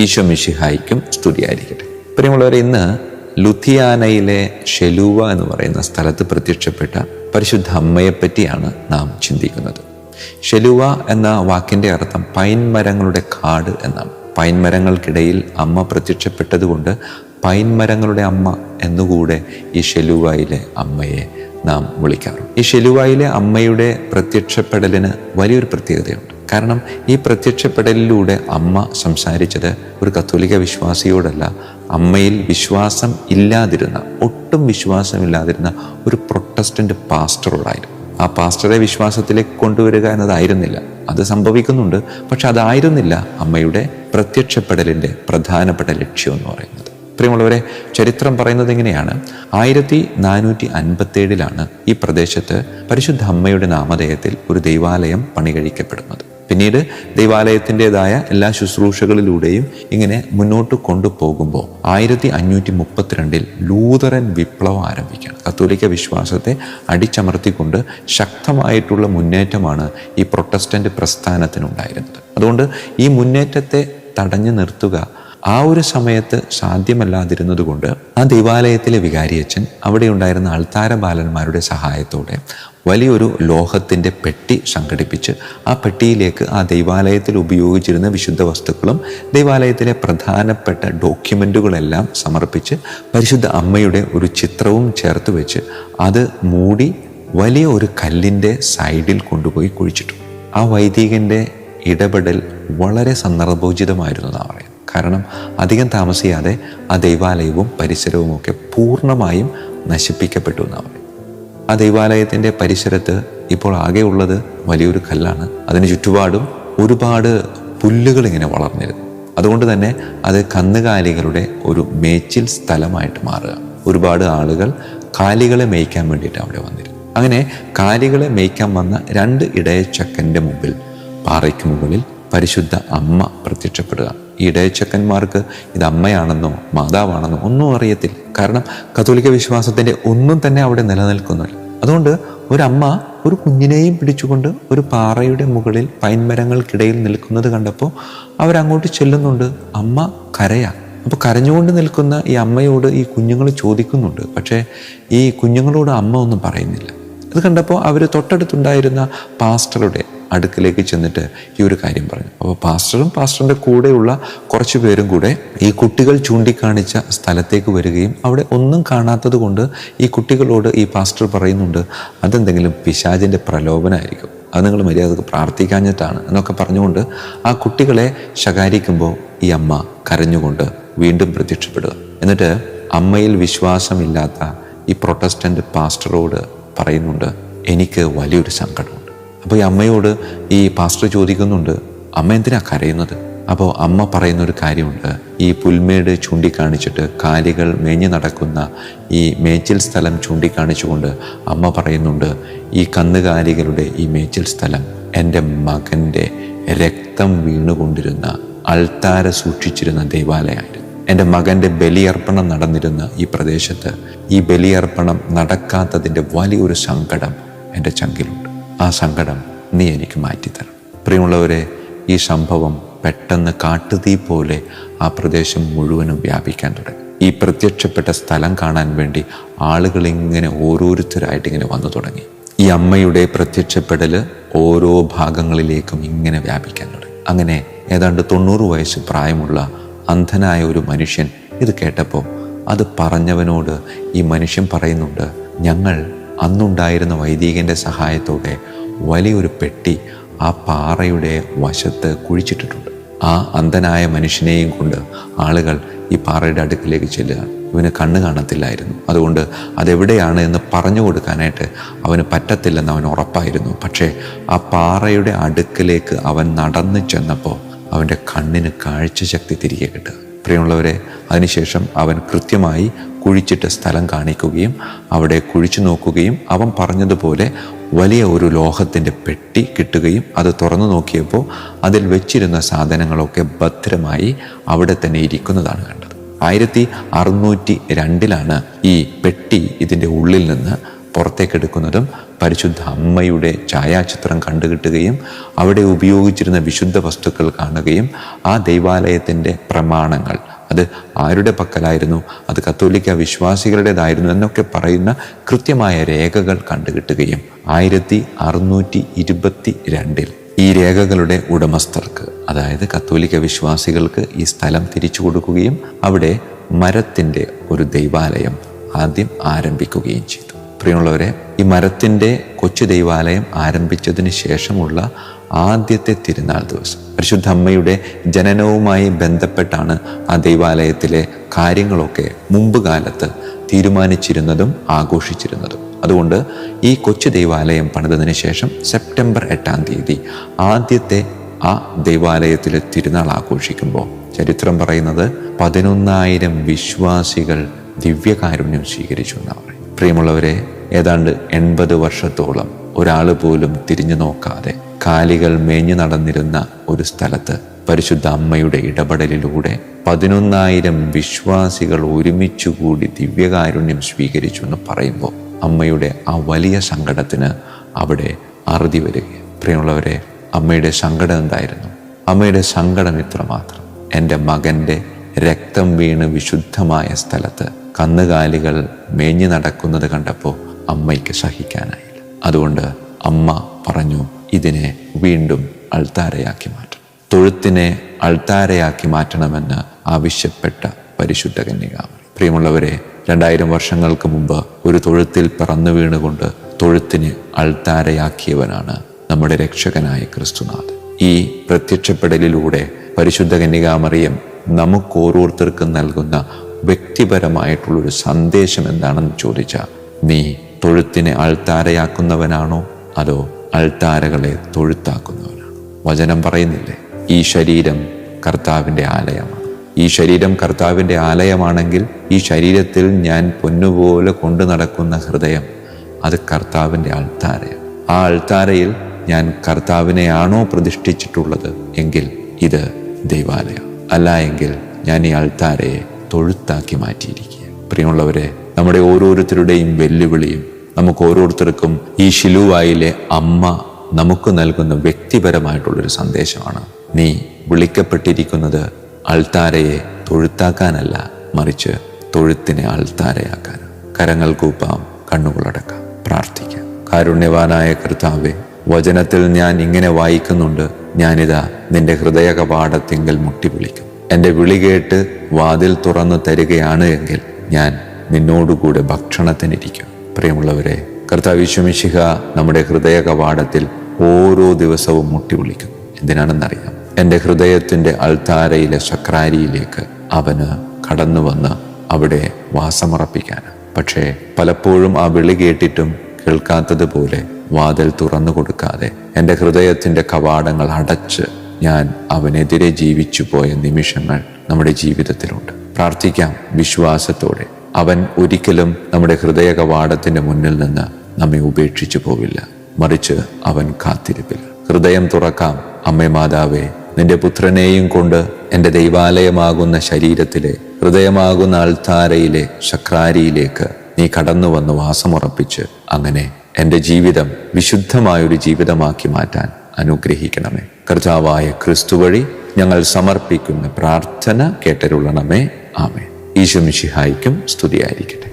ഈശോ മിഷിഹായിക്കും സ്തുതിയായിരിക്കട്ടെ. പ്രിയമുള്ളവർ ഇന്ന് ലുധിയാനയിലെ ഷെലൂവ എന്ന് പറയുന്ന സ്ഥലത്ത് പ്രത്യക്ഷപ്പെട്ട പരിശുദ്ധ അമ്മയെപ്പറ്റിയാണ് നാം ചിന്തിക്കുന്നത്. ഷെലുവ എന്ന വാക്കിന്റെ അർത്ഥം പൈൻ മരങ്ങളുടെ കാട് എന്നാണ്. പൈൻ മരങ്ങൾക്കിടയിൽ അമ്മ പ്രത്യക്ഷപ്പെട്ടതുകൊണ്ട് പൈൻ മരങ്ങളുടെ അമ്മ എന്നുകൂടെ ഈ ഷെലുവായിലെ അമ്മയെ നാം വിളിക്കാറുണ്ട്. ഈ ഷെലുവായിലെ അമ്മയുടെ പ്രത്യക്ഷപ്പെടലിന് വലിയൊരു പ്രത്യേകതയുണ്ട്. കാരണം ഈ പ്രത്യക്ഷപ്പെടലിലൂടെ അമ്മ സംസാരിച്ചത് ഒരു കത്തോലിക വിശ്വാസിയോടല്ല. അമ്മയിൽ വിശ്വാസം ഇല്ലാതിരുന്ന ഒട്ടും വിശ്വാസമില്ലാതിരുന്ന ഒരു പ്രൊട്ടസ്റ്റന്റ് പാസ്റ്ററോടായിരുന്നു. ആ പാസ്റ്ററെ വിശ്വാസത്തിലേക്ക് കൊണ്ടുവരിക എന്നതായിരുന്നില്ല. അത് സംഭവിക്കുന്നുണ്ട്. പക്ഷെ അതായിരുന്നില്ല അമ്മയുടെ പ്രത്യക്ഷപ്പെടലിന്റെ പ്രധാനപ്പെട്ട ലക്ഷ്യം എന്ന് പറയുന്നത്. പ്രിയമുള്ളവരെ ചരിത്രം പറയുന്നത് എങ്ങനെയാണ് ആയിരത്തി നാനൂറ്റി അൻപത്തേഴിലാണ് ഈ പ്രദേശത്ത് പരിശുദ്ധ അമ്മയുടെ നാമധേയത്തിൽ ഒരു ദൈവാലയം പണി കഴിക്കപ്പെടുന്നത് പിന്നീട് ദൈവാലയത്തിന്റെതായ എല്ലാ ശുശ്രൂഷകളിലൂടെയും ഇങ്ങനെ മുന്നോട്ട് കൊണ്ടുപോകുമ്പോൾ ആയിരത്തി അഞ്ഞൂറ്റി മുപ്പത്തിരണ്ടിൽ ലൂതറൻ വിപ്ലവം ആരംഭിക്കുകയാണ് കത്തോലിക്ക വിശ്വാസത്തെ അടിച്ചമർത്തിക്കൊണ്ട് ശക്തമായിട്ടുള്ള മുന്നേറ്റമാണ് ഈ പ്രൊട്ടസ്റ്റന്റ് പ്രസ്ഥാനത്തിനുണ്ടായിരുന്നത്. അതുകൊണ്ട് ഈ മുന്നേറ്റത്തെ തടഞ്ഞു നിർത്തുക ആ ഒരു സമയത്ത് സാധ്യമല്ലാതിരുന്നതുകൊണ്ട് ആ ദൈവാലയത്തിലെ വികാരിയച്ഛൻ അവിടെ ഉണ്ടായിരുന്ന അൾത്താര ബാലന്മാരുടെ സഹായത്തോടെ വലിയൊരു ലോഹത്തിന്റെ പെട്ടി സംഘടിപ്പിച്ച് ആ പെട്ടിയിലേക്ക് ആ ദൈവാലയത്തിൽ ഉപയോഗിച്ചിരുന്ന വിശുദ്ധ വസ്തുക്കളും ദൈവാലയത്തിലെ പ്രധാനപ്പെട്ട ഡോക്യുമെന്റുകളെല്ലാം സമർപ്പിച്ച് പരിശുദ്ധ അമ്മയുടെ ഒരു ചിത്രവും ചേർത്ത് വെച്ച് അത് മൂടി വലിയ ഒരു കല്ലിന്റെ സൈഡിൽ കൊണ്ടുപോയി കുഴിച്ചിട്ടു. ആ വൈദികന്റെ ഇടപെടൽ വളരെ സന്ദർഭോചിതമായിരുന്നു എന്നാണ് പറയുന്നത്. കാരണം അധികം താമസിയാതെ ആ ദൈവാലയവും പരിസരവും ഒക്കെ പൂർണമായും നശിപ്പിക്കപ്പെട്ടു എന്നാണ്. ആ ദൈവാലയത്തിന്റെ പരിസരത്ത് ഇപ്പോൾ ആകെ ഉള്ളത് വലിയൊരു കല്ലാണ്. അതിന് ചുറ്റുപാടും ഒരുപാട് പുല്ലുകൾ ഇങ്ങനെ വളർന്നിരുന്നു. അതുകൊണ്ട് തന്നെ അത് കന്നുകാലികളുടെ ഒരു മേച്ചിൽ സ്ഥലമായിട്ട് മാറുക. ഒരുപാട് ആളുകൾ കാലികളെ മേയ്ക്കാൻ വേണ്ടിയിട്ട് അവിടെ വന്നിരുന്നു. അങ്ങനെ കാലികളെ മേയ്ക്കാൻ വന്ന രണ്ട് ഇടയച്ചക്കന്റെ മുമ്പിൽ പാറയ്ക്ക് മുകളിൽ പരിശുദ്ധ അമ്മ പ്രത്യക്ഷപ്പെടുക. ഈ ഇടയച്ചക്കന്മാർക്ക് ഇത് അമ്മയാണെന്നോ മാതാവാണെന്നോ ഒന്നും അറിയത്തില്ല. കാരണം കത്തോലിക്ക വിശ്വാസത്തിന്റെ ഒന്നും തന്നെ അവിടെ നിലനിൽക്കുന്നില്ല. അതുകൊണ്ട് ഒരമ്മ ഒരു കുഞ്ഞിനെയും പിടിച്ചുകൊണ്ട് ഒരു പാറയുടെ മുകളിൽ പൈൻമരങ്ങൾക്കിടയിൽ നിൽക്കുന്നത് കണ്ടപ്പോൾ അവരങ്ങോട്ട് ചെല്ലുന്നുണ്ട്. അമ്മ കരയാ. അപ്പോൾ കരഞ്ഞുകൊണ്ട് നിൽക്കുന്ന ഈ അമ്മയോട് ഈ കുഞ്ഞുങ്ങൾ ചോദിക്കുന്നുണ്ട്. പക്ഷേ ഈ കുഞ്ഞുങ്ങളോട് അമ്മ ഒന്നും പറയുന്നില്ല. ഇത് കണ്ടപ്പോൾ അവർ തൊട്ടടുത്തുണ്ടായിരുന്ന പാസ്റ്ററുടെ അടുക്കിലേക്ക് ചെന്നിട്ട് ഈ ഒരു കാര്യം പറഞ്ഞു. അപ്പോൾ പാസ്റ്ററും പാസ്റ്ററിന്റെ കൂടെയുള്ള കുറച്ച് പേരും കൂടെ ഈ കുട്ടികൾ ചൂണ്ടിക്കാണിച്ച സ്ഥലത്തേക്ക് വരികയും അവിടെ ഒന്നും കാണാത്തത് കൊണ്ട് ഈ കുട്ടികളോട് ഈ പാസ്റ്റർ പറയുന്നുണ്ട് അതെന്തെങ്കിലും പിശാചിന്റെ പ്രലോഭനമായിരിക്കും അത് നിങ്ങൾ മര്യാദയ്ക്ക് പ്രാർത്ഥിക്കാഞ്ഞിട്ടാണ്. എന്നൊക്കെ പറഞ്ഞുകൊണ്ട് ആ കുട്ടികളെ ശകാരിക്കുമ്പോൾ ഈ അമ്മ കരഞ്ഞുകൊണ്ട് വീണ്ടും പ്രത്യക്ഷപ്പെടുക. എന്നിട്ട് അമ്മയിൽ വിശ്വാസമില്ലാത്ത ഈ പ്രൊട്ടസ്റ്റന്റ് പാസ്റ്ററോട് പറയുന്നുണ്ട് എനിക്ക് വലിയൊരു സങ്കടമുണ്ട് അപ്പോൾ ഈ അമ്മയോട് ഈ പാസ്റ്റർ ചോദിക്കുന്നുണ്ട് അമ്മ എന്തിനാ കരയുന്നത്? അപ്പോൾ അമ്മ പറയുന്ന ഒരു കാര്യമുണ്ട്. ഈ പുൽമേട് ചൂണ്ടിക്കാണിച്ചിട്ട് കാലികൾ മേഞ്ഞു നടക്കുന്ന ഈ മേച്ചിൽ സ്ഥലം ചൂണ്ടിക്കാണിച്ചുകൊണ്ട് അമ്മ പറയുന്നുണ്ട് ഈ കന്നുകാലികളുടെ ഈ മേച്ചിൽ സ്ഥലം എന്റെ മകന്റെ രക്തം വീണുകൊണ്ടിരുന്ന അൾത്താര സൂക്ഷിച്ചിരുന്ന ദേവാലയമായിരുന്നു. എന്റെ മകന്റെ ബലിയർപ്പണം നടന്നിരുന്ന ഈ പ്രദേശത്ത് ഈ ബലിയർപ്പണം നടക്കാത്തതിന്റെ വലിയൊരു സങ്കടം എന്റെ ചങ്കിലുണ്ട്. ആ സങ്കടം നീ എനിക്ക് മാറ്റിത്തരണം പ്രിയമുള്ളവരെ ഈ സംഭവം പെട്ടെന്ന് കാട്ടുതീ പോലെ ആ പ്രദേശം മുഴുവനും വ്യാപിക്കാൻ തുടങ്ങി. ഈ പ്രത്യക്ഷപ്പെട്ട സ്ഥലം കാണാൻ വേണ്ടി ആളുകൾ ഇങ്ങനെ ഓരോരുത്തരായിട്ട് ഇങ്ങനെ വന്നു തുടങ്ങി. ഈ അമ്മയുടെ പ്രത്യക്ഷപ്പെടൽ ഓരോ ഭാഗങ്ങളിലേക്കും ഇങ്ങനെ വ്യാപിക്കാൻ തുടങ്ങി. അങ്ങനെ ഏതാണ്ട് തൊണ്ണൂറ് വയസ്സ് പ്രായമുള്ള അന്ധനായ ഒരു മനുഷ്യൻ ഇത് കേട്ടപ്പോൾ അത് പറഞ്ഞവനോട് ഈ മനുഷ്യൻ പറയുന്നുണ്ട് ഞങ്ങൾ അന്നുണ്ടായിരുന്ന വൈദികന്റെ സഹായത്തോടെ വലിയൊരു പെട്ടി ആ പാറയുടെ വശത്ത് കുഴിച്ചിട്ടിട്ടുണ്ട്. ആ അന്ധനായ മനുഷ്യനെയും കൊണ്ട് ആളുകൾ ഈ പാറയുടെ അടുക്കിലേക്ക് ചെല്ലുക ഇവന് കണ്ണ് കാണത്തില്ലായിരുന്നു. അതുകൊണ്ട് അതെവിടെയാണ് എന്ന് പറഞ്ഞു കൊടുക്കാനായിട്ട് അവന് പറ്റത്തില്ലെന്ന് അവൻ ഉറപ്പായിരുന്നു. പക്ഷേ ആ പാറയുടെ അടുക്കിലേക്ക് അവൻ നടന്നു ചെന്നപ്പോൾ അവന്റെ കണ്ണിന് കാഴ്ചശക്തി തിരികെ കിട്ടുക. പ്രിയമുള്ളവരെ അതിനുശേഷം അവൻ കൃത്യമായി കുഴിച്ചിട്ട സ്ഥലം കാണിക്കുകയും അവിടെ കുഴിച്ചു നോക്കുകയും അവൻ പറഞ്ഞതുപോലെ വലിയ ഒരു ലോഹത്തിന്റെ പെട്ടി കിട്ടുകയും അത് തുറന്നു നോക്കിയപ്പോൾ അതിൽ വെച്ചിരുന്ന സാധനങ്ങളൊക്കെ ഭദ്രമായി അവിടെ തന്നെ ഇരിക്കുന്നതാണ് കണ്ടത്. ആയിരത്തി അറുന്നൂറ്റി രണ്ടിലാണ് ഈ പെട്ടി ഇതിന്റെ ഉള്ളിൽ നിന്ന് പുറത്തേക്കെടുക്കുന്നതും പരിശുദ്ധ അമ്മയുടെ ഛായാചിത്രം കണ്ടുകിട്ടുകയും അവിടെ ഉപയോഗിച്ചിരുന്ന വിശുദ്ധ വസ്തുക്കൾ കാണുകയും ആ ദൈവാലയത്തിന്റെ പ്രമാണങ്ങൾ അത് ആരുടെ പക്കലായിരുന്നു? അത് കത്തോലിക്ക വിശ്വാസികളുടേതായിരുന്നു എന്നൊക്കെ പറയുന്ന കൃത്യമായ രേഖകൾ കണ്ടുകിട്ടുകയും ആയിരത്തി അറുന്നൂറ്റി ഇരുപത്തി രണ്ടിൽ ഈ രേഖകളുടെ ഉടമസ്ഥർക്ക് അതായത് കത്തോലിക്ക വിശ്വാസികൾക്ക് ഈ സ്ഥലം തിരിച്ചു കൊടുക്കുകയും അവിടെ മരത്തിന്റെ ഒരു ദൈവാലയം ആദ്യം ആരംഭിക്കുകയും ചെയ്തു. പ്രിയമുള്ളവരെ ഈ മരത്തിന്റെ കൊച്ചു ദൈവാലയം ആരംഭിച്ചതിന് ശേഷമുള്ള ആദ്യത്തെ തിരുനാൾ ദിവസം. പരിശുദ്ധ അമ്മയുടെ ജനനവുമായി ബന്ധപ്പെട്ടാണ് ആ ദൈവാലയത്തിലെ കാര്യങ്ങളൊക്കെ മുമ്പ് കാലത്ത് തീരുമാനിച്ചിരുന്നതും ആഘോഷിച്ചിരുന്നതും. അതുകൊണ്ട് ഈ കൊച്ചു ദൈവാലയം പണിതതിന് ശേഷം സെപ്റ്റംബർ എട്ടാം തീയതി ആദ്യത്തെ ആ ദൈവാലയത്തിലെ തിരുനാൾ ആഘോഷിക്കുമ്പോൾ ചരിത്രം പറയുന്നത് പതിനൊന്നായിരം വിശ്വാസികൾ ദിവ്യകാരുണ്യം സ്വീകരിച്ചു എന്നാണ്. പ്രിയമുള്ളവരെ ഏതാണ്ട് എൺപത് വർഷത്തോളം ഒരാൾ പോലും തിരിഞ്ഞു നോക്കാതെ കാലികൾ മേഞ്ഞു നടന്നിരുന്ന ഒരു സ്ഥലത്ത് പരിശുദ്ധ അമ്മയുടെ ഇടപെടലിലൂടെ പതിനൊന്നായിരം വിശ്വാസികൾ ഒരുമിച്ചുകൂടി ദിവ്യകാരുണ്യം സ്വീകരിച്ചു എന്ന് പറയുമ്പോൾ അമ്മയുടെ ആ വലിയ സങ്കടത്തിന് അവിടെ അറുതി വരിക പ്രിയമുള്ളവരെ അമ്മയുടെ സങ്കടം എന്തായിരുന്നു? അമ്മയുടെ സങ്കടം ഇത്രമാത്രം. എന്റെ മകന്റെ രക്തം വീണ് വിശുദ്ധമായ സ്ഥലത്ത് കന്നുകാലികൾ മേഞ്ഞു നടക്കുന്നത് കണ്ടപ്പോൾ അമ്മയ്ക്ക് സഹിക്കാനായില്ല. അതുകൊണ്ട് അമ്മ പറഞ്ഞു ഇതിനെ വീണ്ടും അൾത്താരയാക്കി മാറ്റണം തൊഴുത്തിനെ അൾത്താരയാക്കി മാറ്റണമെന്ന് ആവശ്യപ്പെട്ട പരിശുദ്ധ കന്യകാമറി. പ്രിയമുള്ളവരെ രണ്ടായിരം വർഷങ്ങൾക്ക് മുമ്പ് ഒരു തൊഴുത്തിൽ പിറന്നു വീണുകൊണ്ട് തൊഴുത്തിന് അൾത്താരയാക്കിയവനാണ് നമ്മുടെ രക്ഷകനായ ക്രിസ്തുനാഥ് ഈ പ്രത്യക്ഷപ്പെടലിലൂടെ പരിശുദ്ധ കന്യകാമറിയം നമുക്ക് ഓരോരുത്തർക്കും നൽകുന്ന വ്യക്തിപരമായിട്ടുള്ളൊരു സന്ദേശം എന്താണെന്ന് ചോദിച്ചാൽ നീ തൊഴുത്തിനെ അൾത്താരയാക്കുന്നവനാണോ അതോ അൾത്താരകളെ തൊഴുത്താക്കുന്നവനാണ്. വചനം പറയുന്നില്ലേ? ഈ ശരീരം കർത്താവിന്റെ ആലയമാണ്. ഈ ശരീരം കർത്താവിന്റെ ആലയമാണെങ്കിൽ ഈ ശരീരത്തിൽ ഞാൻ പൊന്നുപോലെ കൊണ്ടു നടക്കുന്ന ഹൃദയം അത് കർത്താവിന്റെ അൾത്താരയാണ്. ആ അൾത്താരയിൽ ഞാൻ കർത്താവിനെയാണോ പ്രതിഷ്ഠിച്ചിട്ടുള്ളത് എങ്കിൽ ഇത് ദൈവാലയം അല്ല എങ്കിൽ ഞാൻ ഈ അൾത്താരയെ തൊഴുത്താക്കി മാറ്റിയിരിക്കുക പ്രിയമുള്ളവരെ നമ്മുടെ ഓരോരുത്തരുടെയും വെല്ലുവിളിയും നമുക്ക് ഓരോരുത്തർക്കും ഈ ശിലുവായിലെ അമ്മ നമുക്ക് നൽകുന്ന വ്യക്തിപരമായിട്ടുള്ളൊരു സന്ദേശമാണ്. നീ വിളിക്കപ്പെട്ടിരിക്കുന്നത് അൾത്താരയെ തൊഴുത്താക്കാനല്ല മറിച്ച് തൊഴുത്തിനെ അൾത്താരയാക്കാൻ. കരങ്ങൾ കൂപ്പാം കണ്ണുകളടക്കാം പ്രാർത്ഥിക്കാം. കാരുണ്യവാനായ കർത്താവെ വചനത്തിൽ ഞാൻ ഇങ്ങനെ വായിക്കുന്നുണ്ട്. ഞാനിതാ നിന്റെ ഹൃദയ കപാടത്തിങ്കൽ മുട്ടി വിളിക്കും എന്റെ വിളി കേട്ട് വാതിൽ തുറന്നു തരികയാണ് എങ്കിൽ ഞാൻ നിന്നോടുകൂടെ ഭക്ഷണത്തിനിരിക്കും. പ്രിയമുള്ളവരെ കർത്താവ് വിശ്വമിശിഹ നമ്മുടെ ഹൃദയ കവാടത്തിൽ ഓരോ ദിവസവും മുട്ടി വിളിക്കും എന്തിനാണെന്നറിയാം? എന്റെ ഹൃദയത്തിന്റെ അൾത്താരയിലെ സക്രാരിയിലേക്ക് അവന് കടന്നു വന്ന് അവിടെ വാസമറപ്പിക്കാൻ പക്ഷേ പലപ്പോഴും ആ വിളി കേട്ടിട്ടും കേൾക്കാത്തതുപോലെ വാതിൽ തുറന്നു കൊടുക്കാതെ എന്റെ ഹൃദയത്തിന്റെ കവാടങ്ങൾ അടച്ച് ഞാൻ അവനെതിരെ ജീവിച്ചു പോയ നിമിഷങ്ങൾ നമ്മുടെ ജീവിതത്തിലുണ്ട്. പ്രാർത്ഥിക്കാം വിശ്വാസത്തോടെ. അവൻ ഒരിക്കലും നമ്മുടെ ഹൃദയ കവാടത്തിന്റെ മുന്നിൽ നിന്ന് നമ്മെ ഉപേക്ഷിച്ചു പോവില്ല. മറിച്ച് അവൻ കാത്തിരിപ്പില്ല. ഹൃദയം തുറക്കാം അമ്മേ മാതാവേ. നിന്റെ പുത്രനെയും കൊണ്ട് എന്റെ ദൈവാലയമാകുന്ന ശരീരത്തിലെ ഹൃദയമാകുന്ന അൾത്താരയിലെ ശക്രാരിയിലേക്ക് നീ കടന്നു വന്ന് വാസമുറപ്പിച്ച് അങ്ങനെ എന്റെ ജീവിതം വിശുദ്ധമായൊരു ജീവിതമാക്കി മാറ്റാൻ അനുഗ്രഹിക്കണമേ. കർത്താവായ ക്രിസ്തു വഴി ഞങ്ങൾ സമർപ്പിക്കുന്ന പ്രാർത്ഥന കേട്ടരുള്ളണമേ ആമേ ഈശോ മിഷിഹായിക്കും സ്തുതിയായിരിക്കട്ടെ.